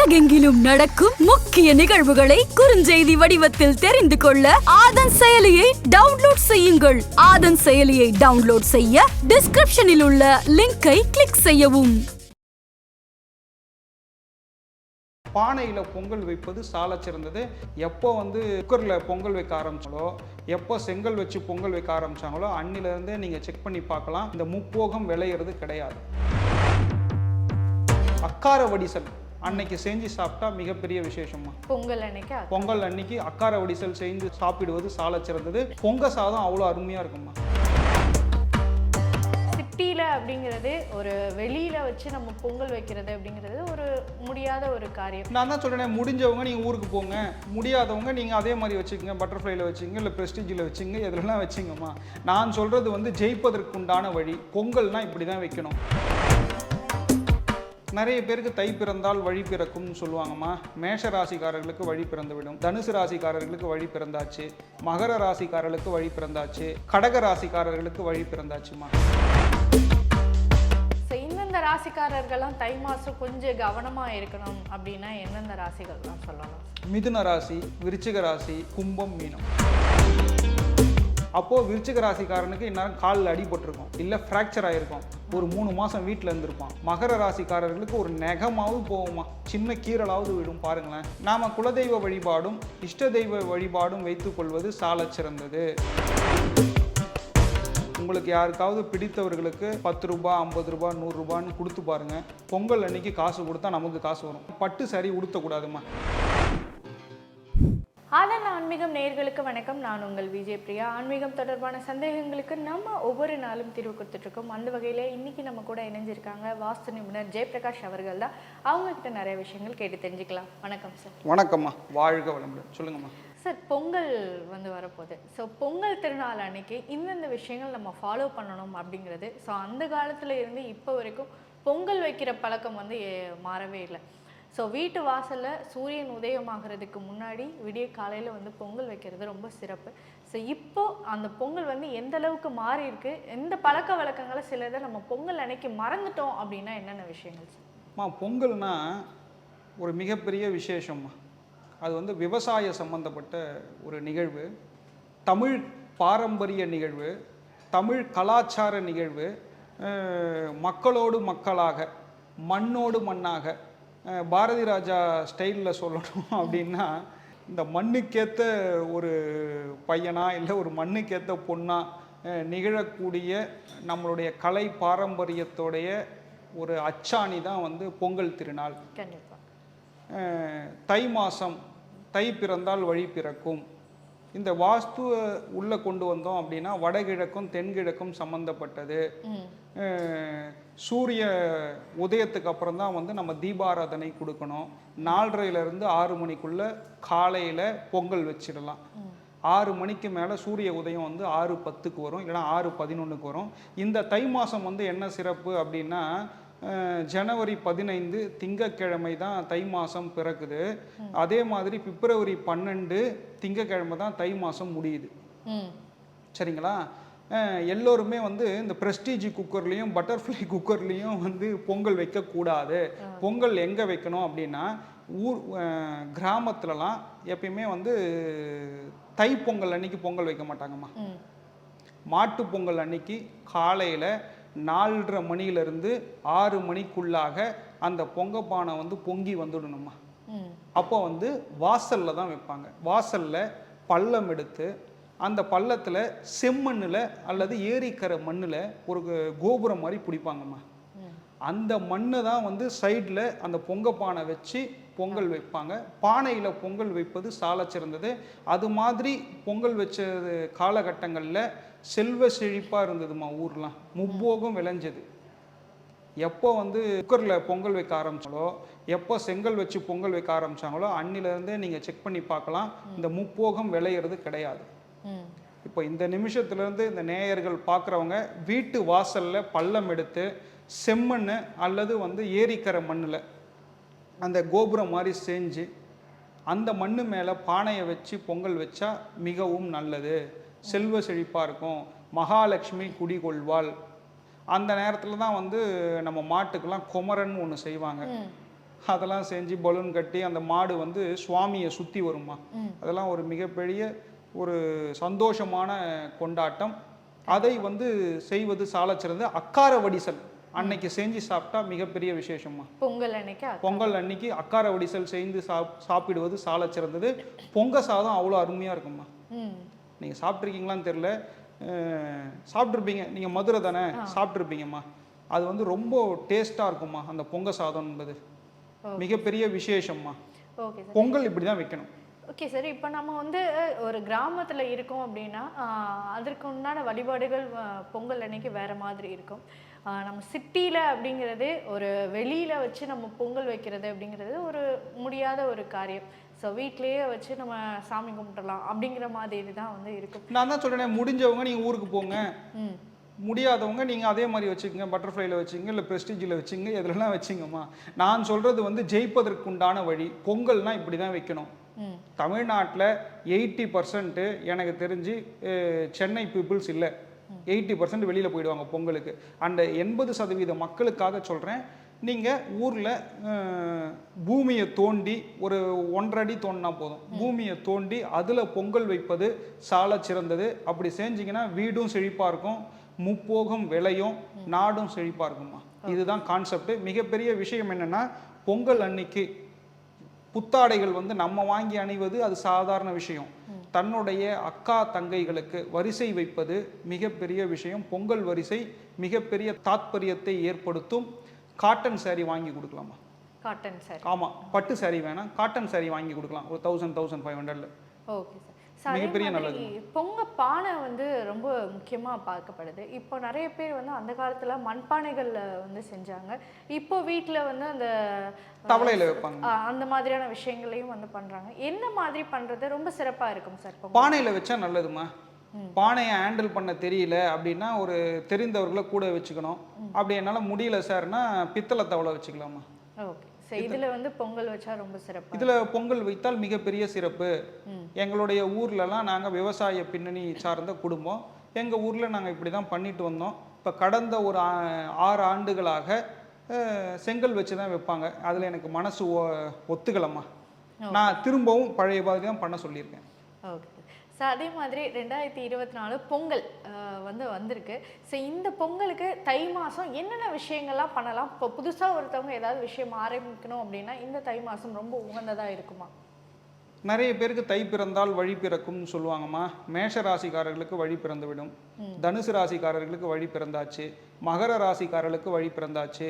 உலகெங்கிலும் நடக்கும் முக்கிய நிகழ்வுகளை குறுஞ்செய்தி வடிவத்தில் தெரிந்து கொள்ள ஆதன் செயலியை டவுன்லோட் செய்யுங்கள். ஆதன் செயலியை டவுன்லோட் செய்ய டிஸ்கிரிப்ஷனில் உள்ள லிங்கை கிளிக் செய்யவும். பானையில் பொங்கல் வைப்பது சால சிறந்தது. எப்போ வந்து குக்கரில் பொங்கல் வைக்க ஆரம்பிச்சாலோ எப்போ செங்கல் வச்சு பொங்கல் வைக்க ஆரம்பிச்சாங்களோ அன்னிலேருந்தே நீங்கள் செக் பண்ணி பார்க்கலாம். இந்த முப்போகம் விளையிறது கிடையாது. அக்கார வடிசல். அன்னைக்கு செஞ்சு சாப்பிட்டா மிகப்பெரிய விசேஷமா பொங்கல் அன்னைக்கு. பொங்கல் அன்னைக்கு அக்கார வடிசல் செஞ்சு சாப்பிடுவது சாலச் சிறந்தது. பொங்க சாதம் அவ்வளோ அருமையாக இருக்குமா சிட்டியில அப்படிங்கிறது ஒரு வெளியில வச்சு நம்ம பொங்கல் வைக்கிறது அப்படிங்கிறது ஒரு முடியாத ஒரு காரியம். நான் தான் சொல்கிறேன் முடிஞ்சவங்க நீங்கள் ஊருக்கு போங்க. முடியாதவங்க நீங்கள் அதே மாதிரி வச்சுக்கோங்க. பட்டர்ஃப்ளைல வச்சுங்க இல்லை ப்ரெஸ்டீஜில் வச்சுங்க எதுலலாம் வச்சுங்கம்மா. நான் சொல்கிறது வந்து ஜெயிப்பதற்குண்டான வழி. பொங்கல்னால் இப்படி தான் வைக்கணும். நிறைய பேருக்கு தை பிறந்தால் வழி பிறக்கும்னு சொல்லுவாங்கம்மா. மேஷ ராசிக்காரர்களுக்கு வழி பிறந்து விடும் தனுசு ராசிக்காரர்களுக்கு வழி பிறந்தாச்சு. மகர ராசிக்காரர்களுக்கு வழி பிறந்தாச்சு. கடக ராசிக்காரர்களுக்கு வழி பிறந்தாச்சுமா ஸோ இந்தந்த ராசிக்காரர்கள்லாம் தை மாசம் கொஞ்சம் கவனமா இருக்கணும் அப்படின்னா எந்தெந்த ராசிகள்லாம் சொல்லலாம் மிதுன ராசி விருச்சிக ராசி கும்பம் மீனம். அப்போது விருச்சிக ராசிக்காரனுக்கு இந்நேரம் காலில் அடிபட்டிருக்கும் இல்லை ஃப்ராக்சர் ஆகிருக்கும் ஒரு மூணு மாதம் வீட்டில் இருந்திருப்பான். மகர ராசிக்காரர்களுக்கு ஒரு நெகமாவது போகுமா சின்ன கீறலாவது விடும் பாருங்களேன். நாம் குலதெய்வ வழிபாடும் இஷ்ட தெய்வ வழிபாடும் வைத்துக்கொள்வது சாலச் சிறந்தது. உங்களுக்கு யாருக்காவது பிடித்தவர்களுக்கு பத்து ரூபாய் ஐம்பது ரூபாய் நூறுரூபான்னு கொடுத்து பாருங்க. பொங்கல் அன்னைக்கு காசு கொடுத்தா நமக்கு காசு வரும். பட்டு சரி உடுத்தக்கூடாதுமா ஆன்மீகம் நேயர்களுக்கு வணக்கம். நான் உங்கள் விஜய் பிரியா. ஆன்மீகம் தொடர்பான சந்தேகங்களுக்கு நம்ம ஒவ்வொரு நாளும் தீர்வு கொடுத்துட்டு இருக்கோம் அந்த வகையில இன்னைக்கு நம்ம கூட இணைஞ்சிருக்காங்க வாஸ்து நிபுணர் ஜெயபிரகாஷ் அவர்கள் தான். அவங்க கிட்ட நிறைய விஷயங்கள் கேட்டு தெரிஞ்சுக்கலாம். வணக்கம் சார் வணக்கம்மா. வாழ்க வளமுடன். சொல்லுங்கம்மா. சார் பொங்கல் வந்து வரப்போகுது. ஸோ பொங்கல் திருநாள் அன்னைக்கு இந்தந்த விஷயங்கள் நம்ம ஃபாலோ பண்ணணும் அப்படிங்கிறது. ஸோ அந்த காலத்துல இருந்து இப்போ வரைக்கும் பொங்கல் வைக்கிற பழக்கம் வந்து மாறவே இல்லை. ஸோ வீட்டு வாசலில் சூரியன் உதயமாகிறதுக்கு முன்னாடி விடிய காலையில் வந்து பொங்கல் வைக்கிறது ரொம்ப சிறப்பு. ஸோ இப்போ அந்த பொங்கல் வந்து எந்த அளவுக்கு மாறி இருக்கு எந்த பழக்க வழக்கங்களை சிலதை நம்ம பொங்கல் அன்னைக்கு மறந்துட்டோம் அப்படின்னா என்னென்ன விஷயங்கள் மா அம்மா பொங்கல்னா ஒரு மிகப்பெரிய விசேஷம்மா அது வந்து விவசாய சம்பந்தப்பட்ட ஒரு நிகழ்வு தமிழ் பாரம்பரிய நிகழ்வு தமிழ் கலாச்சார நிகழ்வு மக்களோடு மக்களாக மண்ணோடு மண்ணாக பாரதி ராஜா ஸ்டைலில் சொல்லணும் அப்படின்னா இந்த மண்ணுக்கேற்ற ஒரு பையனா இல்லை ஒரு மண்ணுக்கேற்ற பொண்ணா நிகழக்கூடிய நம்மளுடைய கலை பாரம்பரியத்தோடைய ஒரு அச்சாணி தான் வந்து பொங்கல் திருநாள். தை மாதம் தை பிறந்தால் வழி பிறக்கும். இந்த வாஸ்துவை உள்ளே கொண்டு வந்தோம் அப்படின்னா வடகிழக்கும் தென்கிழக்கும் சம்மந்தப்பட்டது சூரிய உதயத்துக்கு அப்புறம் தான் வந்து நம்ம தீபாராதனை கொடுக்கணும். நாலரையிலேருந்து ஆறு மணிக்குள்ளே காலையில் பொங்கல் வச்சிடலாம். ஆறு மணிக்கு மேலே சூரிய உதயம் வந்து ஆறு பத்துக்கு வரும் இல்லைன்னா ஆறு பதினொன்றுக்கு வரும். இந்த தை மாதம் வந்து என்ன சிறப்பு அப்படின்னா ஜனவரி பதினைந்து திங்கட்கிழமை தான் தை மாதம் பிறக்குது. அதே மாதிரி பிப்ரவரி பன்னெண்டு திங்கட்கிழமை தான் தை மாதம் முடியுது. சரிங்களா? எல்லோருமே வந்து இந்த ப்ரெஸ்டீஜ் குக்கர்லேயும் பட்டர்ஃப்ளை குக்கர்லேயும் வந்து பொங்கல் வைக்கக்கூடாது. பொங்கல் எங்கே வைக்கணும் அப்படின்னா ஊர் கிராமத்துலலாம் எப்பயுமே வந்து தை பொங்கல் அன்னைக்கு பொங்கல் வைக்க மாட்டாங்கம்மா. மாட்டு பொங்கல் அன்னைக்கு காலையில் நாலரை மணியிலிருந்து ஆறு மணிக்குள்ளாக அந்த பொங்க பானை வந்து பொங்கி வந்துடணுமா? அப்போ வந்து வாசலில் தான் வைப்பாங்க. வாசலில் பள்ளம் எடுத்து அந்த பள்ளத்தில் செம்மண்ணில் அல்லது ஏரிக்கரை மண்ணில் ஒரு கோபுரம் மாதிரி பிடிப்பாங்கம்மா. அந்த மண்ணை தான் வந்து சைடில் அந்த பொங்க பானை வச்சு பொங்கல் வைப்பாங்க. பானையில் பொங்கல் வைப்பது சாலச் சிறந்தது. அது மாதிரி பொங்கல் வச்சது காலகட்டங்களில் செல்வ செழிப்பாக இருந்ததுமா ஊர்லாம். முப்போகம் விளைஞ்சது. எப்போ வந்து குக்கரில் பொங்கல் வைக்க ஆரம்பிச்சாங்களோ எப்போ செங்கல் வச்சு பொங்கல் வைக்க ஆரம்பிச்சாங்களோ அன்னிலேருந்தே நீங்கள் செக் பண்ணி பார்க்கலாம். இந்த முப்போகம் விளையிறது கிடையாது. இப்போ இந்த நிமிஷத்துலேருந்து இந்த நேயர்கள் பார்க்குறவங்க வீட்டு வாசலில் பள்ளம் எடுத்து செம்மண் அல்லது வந்து ஏரிக்கரை மண்ணில் அந்த கோபுரம் மாதிரி செஞ்சு அந்த மண்ணு மேலே பானையை வச்சு பொங்கல் வச்சா மிகவும் நல்லது. செல்வ செழிப்பாக இருக்கும். மகாலட்சுமி குடிகொள்வாள். அந்த நேரத்தில் தான் வந்து நம்ம மாட்டுக்கெல்லாம் குமரன் ஒன்று செய்வாங்க. அதெல்லாம் செஞ்சு பலூன் கட்டி அந்த மாடு வந்து சுவாமியை சுற்றி வருமா? அதெல்லாம் ஒரு மிகப்பெரிய ஒரு சந்தோஷமான கொண்டாட்டம். அதை வந்து செய்வது சாலச்சிறந்த அக்கார வடிசல். அன்னைக்கு செஞ்சு சாப்பிட்டா மிகப்பெரிய விசேஷமா பொங்கல் அன்னைக்கு பொங்கல் அன்னைக்கு அக்கார வடிசல் செய்து சாப் சாப்பிடுவது சாலச்சிறந்தது. பொங்க சாதம் அவ்வளோ அருமையாக இருக்குமா நீங்கள் சாப்பிட்ருக்கீங்களான்னு தெரில சாப்பிட்ருப்பீங்க நீங்கள் மதுரை தானே? சாப்பிட்ருப்பீங்கம்மா அது வந்து ரொம்ப டேஸ்ட்டாக இருக்கும்மா அந்த பொங்க சாதம் என்பது மிகப்பெரிய விசேஷம்மா. பொங்கல் இப்படி தான் வைக்கணும். ஓகே சார் இப்போ நம்ம வந்து ஒரு கிராமத்தில் இருக்கோம் அப்படின்னா அதற்கு உண்டான வழிபாடுகள் பொங்கல் அன்னைக்கு வேற மாதிரி இருக்கும். நம்ம சிட்டியில் அப்படிங்கிறது ஒரு வெளியில் வச்சு நம்ம பொங்கல் வைக்கிறது அப்படிங்கிறது ஒரு முடியாத ஒரு காரியம். ஸோ வீட்லேயே வச்சு நம்ம சாமி கும்பிட்டுலாம் அப்படிங்கிற மாதிரி தான் வந்து இருக்கும் நான் தான் சொல்கிறேன் முடிஞ்சவங்க நீங்கள் ஊருக்கு போங்க. ம். முடியாதவங்க நீங்கள் அதே மாதிரி வச்சுக்கோங்க. பட்டர்ஃப்ளைல வச்சுங்க இல்லை ப்ரெஸ்டீஜில் வச்சுங்க எதுலலாம் வச்சுங்கம்மா. நான் சொல்கிறது வந்து ஜெயிப்பதற்கு உண்டான வழி. பொங்கல்னால் இப்படி தான் வைக்கணும் தமிழ்நாட்டில் எயிட்டி பர்சன்ட்டு எனக்கு தெரிஞ்சு சென்னை பீப்புள்ஸ் இல்லை. எயிட்டி பர்சன்ட் வெளியில் போயிடுவாங்க பொங்கலுக்கு. அந்த எண்பது சதவீத மக்களுக்காக சொல்கிறேன் நீங்கள் ஊரில் பூமியை தோண்டி ஒரு ஒன்றரை அடி தோண்டினா போதும் பூமியை தோண்டி அதில் பொங்கல் வைப்பது சால சிறந்தது. அப்படி செஞ்சீங்கன்னா வீடும் செழிப்பாக இருக்கும் முப்போகம் விளையும் நாடும் செழிப்பாக இருக்குமா இதுதான் கான்செப்ட் மிகப்பெரிய விஷயம் என்னென்னா பொங்கல் அன்னைக்கு புத்தாடைகள் வந்து நம்ம வாங்கி அணிவது அது சாதாரண விஷயம். தன்னுடைய அக்கா தங்கைகளுக்கு வரிசை வைப்பது மிகப்பெரிய விஷயம். பொங்கல் வரிசை மிகப்பெரிய தாத்பரியத்தை ஏற்படுத்தும். காட்டன் saree வாங்கி கொடுக்கலாமா? காட்டன் சார் ஆமாம் பட்டு saree வேணாம். காட்டன் saree வாங்கி கொடுக்கலாம். ஒரு தௌசண்ட் தௌசண்ட் ஃபைவ் ஹண்ட்ரட்ல ஓகே சார் மிகப்பெரிய மாதிரி பொங்க பானை வந்து ரொம்ப முக்கியமாக பார்க்கப்படுது. இப்போ நிறைய பேர் வந்து அந்த காலத்தில் மண்பானைகளில் வந்து செஞ்சாங்க. இப்போ வீட்டில் வந்து அந்த தவளையில வைப்பாங்க. அந்த மாதிரியான விஷயங்களையும் வந்து பண்ணுறாங்க என்ன மாதிரி பண்ணுறது ரொம்ப சிறப்பாக இருக்கும் சார் பானையில் வச்சா நல்லதுமா பானையை ஹேண்டில் பண்ண தெரியல அப்படின்னா ஒரு தெரிந்தவர்களை கூட வச்சுக்கணும். அப்படி என்னால் முடியல சார்னா பித்தளை தவளை வச்சுக்கலாமா ஓகே. இதில் வந்து பொங்கல் வச்சா ரொம்ப சிறப்பாக இதில் பொங்கல் வைத்தால் மிகப்பெரிய சிறப்பு. எங்களுடைய ஊர்லலாம் நாங்கள் விவசாய பின்னணி சார்ந்த குடும்பம். எங்கள் ஊரில் நாங்கள் இப்படி தான் பண்ணிட்டு வந்தோம். இப்போ கடந்த ஒரு ஆறு ஆண்டுகளாக செங்கல் வச்சு தான் வைப்பாங்க. அதில் எனக்கு மனசு ஒத்துக்கலம்மா. நான் திரும்பவும் பழைய மாதிரி தான் பண்ண சொல்லியிருக்கேன். ஓகே. ஸோ அதே மாதிரி ரெண்டாயிரத்தி இருபத்தி நாலு பொங்கல் வந்து வந்திருக்கு. ஸோ இந்த பொங்கலுக்கு தை மாதம் என்னென்ன விஷயங்கள்லாம் பண்ணலாம்? இப்போ புதுசாக ஒருத்தவங்க ஏதாவது விஷயம் ஆரம்பிக்கணும் அப்படின்னா இந்த தை மாதம் ரொம்ப உகந்ததாக இருக்குமா? நிறைய பேருக்கு தை பிறந்தால் வழி பிறக்கும்னு சொல்லுவாங்கம்மா. மேஷ ராசிக்காரர்களுக்கு வழி பிறந்து விடும் தனுசு ராசிக்காரர்களுக்கு வழி பிறந்தாச்சு. மகர ராசிக்காரர்களுக்கு வழி பிறந்தாச்சு.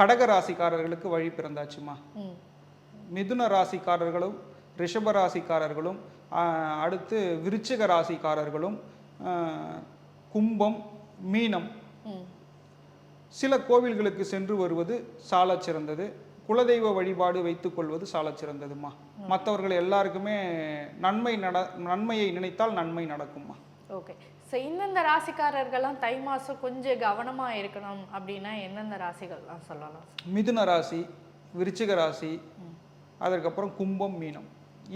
கடக ராசிக்காரர்களுக்கு வழி பிறந்தாச்சுமா. மிதுன ராசிக்காரர்களும் ரிஷப ராசிக்காரர்களும் அடுத்து விருச்சிக ராசிக்காரர்களும் கும்பம் மீனம். சில கோவில்களுக்கு சென்று வருவது சாலச் சிறந்தது குலதெய்வ வழிபாடு வைத்துக்கொள்வது சாலச் சிறந்ததுமா மற்றவர்கள் எல்லாருக்குமே நன்மை நட நன்மையை நினைத்தால் நன்மை நடக்குமா ஓகே. ஸோ இந்தந்த ராசிக்காரர்கள்லாம் தை மாதம் கொஞ்சம் கவனமாக இருக்கணும் அப்படின்னா எந்தெந்த ராசிகள்லாம் சொல்லலாம்? மிதுன ராசி விருச்சிக ராசி அதற்கப்புறம் கும்பம் மீனம்.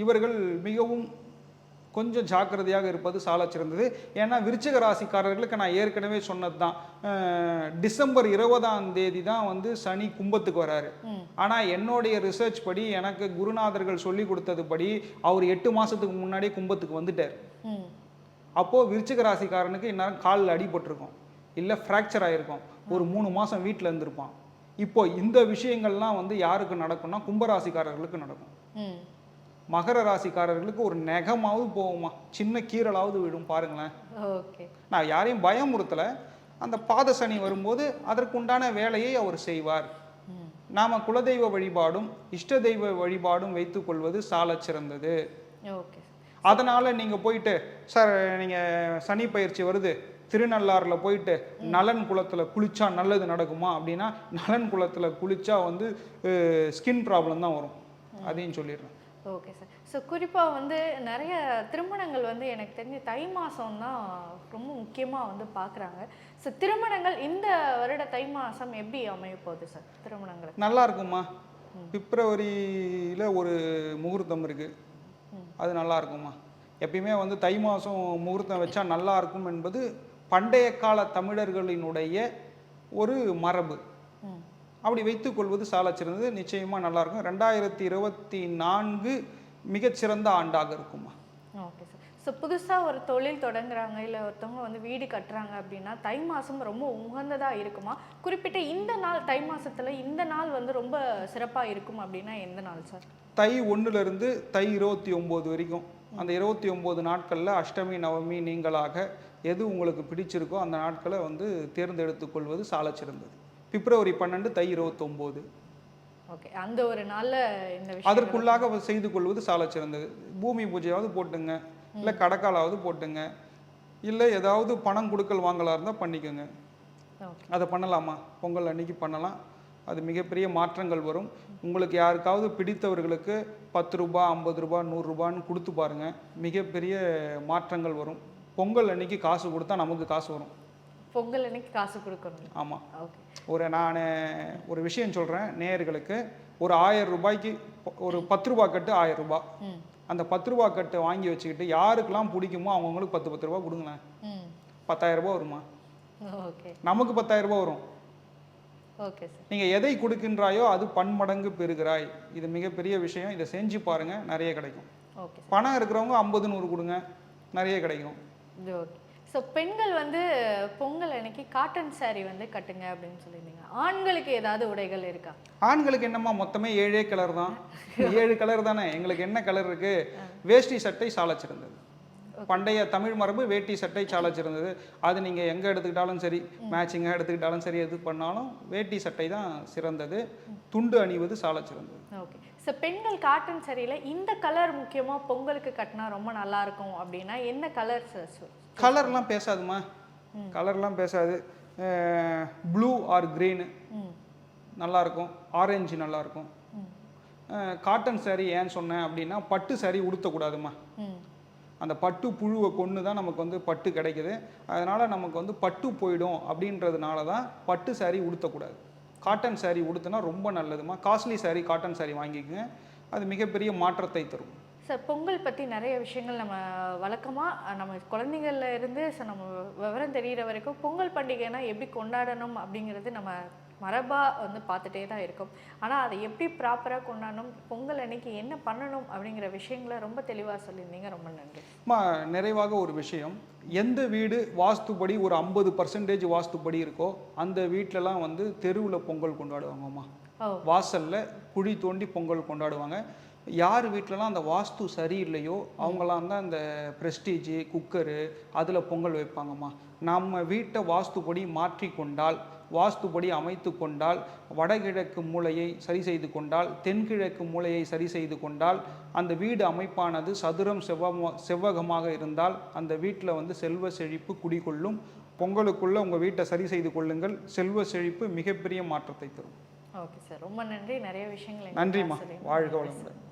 இவர்கள் மிகவும் கொஞ்சம் ஜாக்கிரதையாக இருப்பது சாலச் சிறந்தது. ஏன்னா விருச்சிக ராசிக்காரர்களுக்கு நான் ஏற்கனவே சொன்னது தான் டிசம்பர் இருபதாம் தேதி தான் வந்து சனி கும்பத்துக்கு வராரு. ஆனால் என்னுடைய ரிசர்ச் படி எனக்கு குருநாதர்கள் சொல்லி கொடுத்தது படி அவர் எட்டு மாதத்துக்கு முன்னாடியே கும்பத்துக்கு வந்துட்டார். அப்போது விருச்சிக ராசிக்காரனுக்கு இந்நேரம் காலில் அடிபட்டிருக்கும். இல்லை ஃப்ராக்சர் ஆகிருக்கும் ஒரு மூணு மாதம் வீட்டில் இருந்திருப்பான். இப்போ இந்த விஷயங்கள்லாம் வந்து யாருக்கு நடக்கும்னா கும்பராசிக்காரர்களுக்கு நடக்கும். மகர ராசிக்காரர்களுக்கு ஒரு நெகமாவது போகுமா? சின்ன கீறலாவது விழும் பாருங்களேன். ஓகே. நான் யாரையும் பயமுறுத்தலை. அந்த பாத சனி வரும்போது அதற்குண்டான வேலையை அவர் செய்வார். நாம குலதெய்வ வழிபாடும் இஷ்ட தெய்வ வழிபாடும் வைத்துக்கொள்வது சாலச் சிறந்தது. ஓகே. அதனால நீங்க போயிட்டு சார் நீங்க சனி பயிற்சி வருது திருநள்ளாறுல போயிட்டு நலன் குளத்துல குளிச்சா நல்லது நடக்குமா? அப்படின்னா நலன் குளத்துல குளிச்சா வந்து ஸ்கின் ப்ராப்ளம் தான் வரும். அதையும் சொல்லிடுறேன். ஓகே சார் ஸோ குறிப்பாக வந்து நிறைய திருமணங்கள் வந்து எனக்கு தெரிஞ்சு தை மாதம் தான் ரொம்ப முக்கியமாக வந்து பார்க்குறாங்க ஸோ திருமணங்கள் இந்த வருட தை மாதம் எப்படி அமைய போகுது சார் திருமணங்களுக்கு. நல்லா இருக்குமா பிப்ரவரியில ஒரு முகூர்த்தம் இருக்கு. அது நல்லா இருக்குமா எப்பயுமே வந்து தை மாதம் முகூர்த்தம் வச்சா நல்லா இருக்கும் என்பது பண்டைய கால தமிழர்களினுடைய ஒரு மரபு. அப்படி வைத்துக்கொள்வது சாலச் சிறந்தது. நிச்சயமாக நல்லாயிருக்கும். ரெண்டாயிரத்தி இருபத்தி நான்கு மிகச்சிறந்த ஆண்டாக இருக்குமா? Okay sir. ஸோ புதுசாக ஒரு தொழில் தொடங்குறாங்க இல்லை ஒருத்தவங்க வந்து வீடு கட்டுறாங்க அப்படின்னா தை மாதம் ரொம்ப உகந்ததாக இருக்குமா? குறிப்பிட்ட இந்த நாள் தை மாசத்துல இந்த நாள் வந்து ரொம்ப சிறப்பாக இருக்கும் அப்படின்னா எந்த நாள் சார்? தை ஒன்றுலேருந்து தை இருபத்தி ஒம்பது வரைக்கும். அந்த இருபத்தி ஒம்பது நாட்களில் அஷ்டமி நவமி நீங்களாக எது உங்களுக்கு பிடிச்சிருக்கோ அந்த நாட்களை வந்து தேர்ந்தெடுத்துக் கொள்வது சிறந்தது. பிப்ரவரி பன்னெண்டு தை இருபத்தொம்போது. ஓகே அந்த ஒரு நாள்ல இந்த விஷயம் அதற்குள்ளாக செய்து கொள்வது சாலச் சிறந்தது. பூமி பூஜையாவது போட்டுங்க இல்லை கடக்காலாவது போட்டுங்க இல்லை ஏதாவது பணம் கொடுக்கல் வாங்கலா இருந்தால் பண்ணிக்கோங்க. அதை பண்ணலாமா? பொங்கல் அன்னைக்கு பண்ணலாம். அது மிகப்பெரிய மாற்றங்கள் வரும். உங்களுக்கு யாருக்காவது பிடித்தவர்களுக்கு பத்து ரூபா ஐம்பது ரூபா நூறுரூபான்னு கொடுத்து பாருங்க. மிகப்பெரிய மாற்றங்கள் வரும். பொங்கல் அன்னைக்கு காசு கொடுத்தா நமக்கு காசு வரும். பொங்கல் அன்னைக்கு காசு கொடுக்கணும். ஆமாம் ஓகே ஒரு நான் ஒரு விஷயம் சொல்கிறேன் நேயர்களுக்கு ஒரு ஆயிரம் ரூபாய்க்கு ஒரு பத்து ரூபா கட்டு ஆயிரம் ரூபாய் அந்த பத்து ரூபா கட்டை வாங்கி வச்சுக்கிட்டு யாருக்கெல்லாம் பிடிக்குமோ அவங்கவுங்களுக்கு பத்து பத்து ரூபா கொடுங்களேன். பத்தாயிரம் ரூபாய் வருமா? நமக்கு பத்தாயிரம் ரூபாய் வரும். ஓகே சார் நீங்கள் எதை கொடுக்கின்றாயோ அது பன்மடங்கு பெறுகிறாய். இது மிகப்பெரிய விஷயம். இதை செஞ்சு பாருங்க நிறைய கிடைக்கும். பணம் இருக்கிறவங்க ஐம்பது நூறு கொடுங்க நிறைய கிடைக்கும். ஓகே ஸோ பெண்கள் வந்து பொங்கல் அன்னைக்கு காட்டன் saree வந்து கட்டுங்க அப்படின்னு சொல்லியிருந்தீங்க. ஆண்களுக்கு ஏதாவது உடைகள் இருக்கா? ஆண்களுக்கு என்னம்மா மொத்தமே ஏழே கலர் தான். ஏழு கலர் தானே. எங்களுக்கு என்ன கலர் இருக்கு? வேஷ்டி சட்டை சாலச்சிருந்தது பண்டைய தமிழ் மரபு வேட்டி சட்டை சாலச்சிருந்தது அது நீங்கள் எங்கே எடுத்துக்கிட்டாலும் சரி மேட்சிங்காக எடுத்துக்கிட்டாலும் சரி எது பண்ணாலும் வேட்டி சட்டை தான் சிறந்தது. துண்டு அணிவது சாலச்சிறந்தது ஓகே ஸோ பெண்கள் காட்டன் சரியில இந்த கலர் முக்கியமா பொங்கலுக்கு கட்டினா ரொம்ப நல்லா இருக்கும் அப்படின்னா என்ன கலர் சார் கலர்லாம் பேசாதுமா? கலர்லாம் பேசாது. ப்ளூ ஆர் க்ரீனு நல்லாயிருக்கும் ஆரஞ்சு நல்லாயிருக்கும் காட்டன் saree ஏன் சொன்னேன் அப்படின்னா பட்டு saree உடுத்தக்கூடாதுமா? அந்த பட்டு புழுவை கொண்டு தான் நமக்கு வந்து பட்டு கிடைக்குது. அதனால் நமக்கு வந்து பட்டு போயிடும் அப்படின்றதுனால தான் பட்டு saree உடுத்தக்கூடாது. காட்டன் சாரீ உடுத்துனா ரொம்ப நல்லதுமா? காஸ்ட்லி சாரீ காட்டன் சாரீ வாங்கிக்கோங்க. அது மிகப்பெரிய மாற்றத்தை தரும். சார் பொங்கல் பற்றி நிறைய விஷயங்கள் நம்ம வழக்கமாக நம்ம குழந்தைங்கள்ல இருந்து so நம்ம விவரம் தெரியிற வரைக்கும் பொங்கல் பண்டிகைனா எப்படி கொண்டாடணும் அப்படிங்கிறது நம்ம மரபாக வந்து பார்த்துட்டே தான் இருக்கோம். ஆனால் அதை எப்படி ப்ராப்பராக கொண்டாடணும் பொங்கல் அன்னைக்கு என்ன பண்ணணும் அப்படிங்கிற விஷயங்களை ரொம்ப தெளிவாக சொல்லியிருந்தீங்க. ரொம்ப நன்றி. அம்மா நிறைவாக ஒரு விஷயம். எந்த வீடு வாஸ்துப்படி ஒரு ஐம்பது பர்சன்டேஜ் வாஸ்துப்படி இருக்கோ அந்த வீட்டிலலாம் வந்து தெருவில் பொங்கல் கொண்டாடுவாங்கம்மா வாசல்ல குழி தோண்டி பொங்கல் கொண்டாடுவாங்க. யார் வீட்டிலலாம் அந்த வாஸ்து சரியில்லையோ அவங்களாம் தான் இந்த ப்ரெஸ்டீஜு குக்கரு அதில் பொங்கல் வைப்பாங்கம்மா. நம்ம வீட்டை வாஸ்துப்படி மாற்றி கொண்டால் வாஸ்துப்படி அமைத்து கொண்டால் வடகிழக்கு மூலையை சரி செய்து கொண்டால் தென்கிழக்கு மூலையை சரி செய்து கொண்டால் அந்த வீடு அமைப்பானது சதுரம் செவ்வமா செவ்வகமாக இருந்தால் அந்த வீட்டில் வந்து செல்வ செழிப்பு குடிகொள்ளும். பொங்கலுக்குள்ள உங்கள் வீட்டை சரி செய்து கொள்ளுங்கள். செல்வ செழிப்பு மிகப்பெரிய மாற்றத்தை தரும். Okay sir. ரொம்ப நன்றி. நிறைய விஷயங்கள் நன்றிம்மா. வாழ்க வளமுடன். சார்.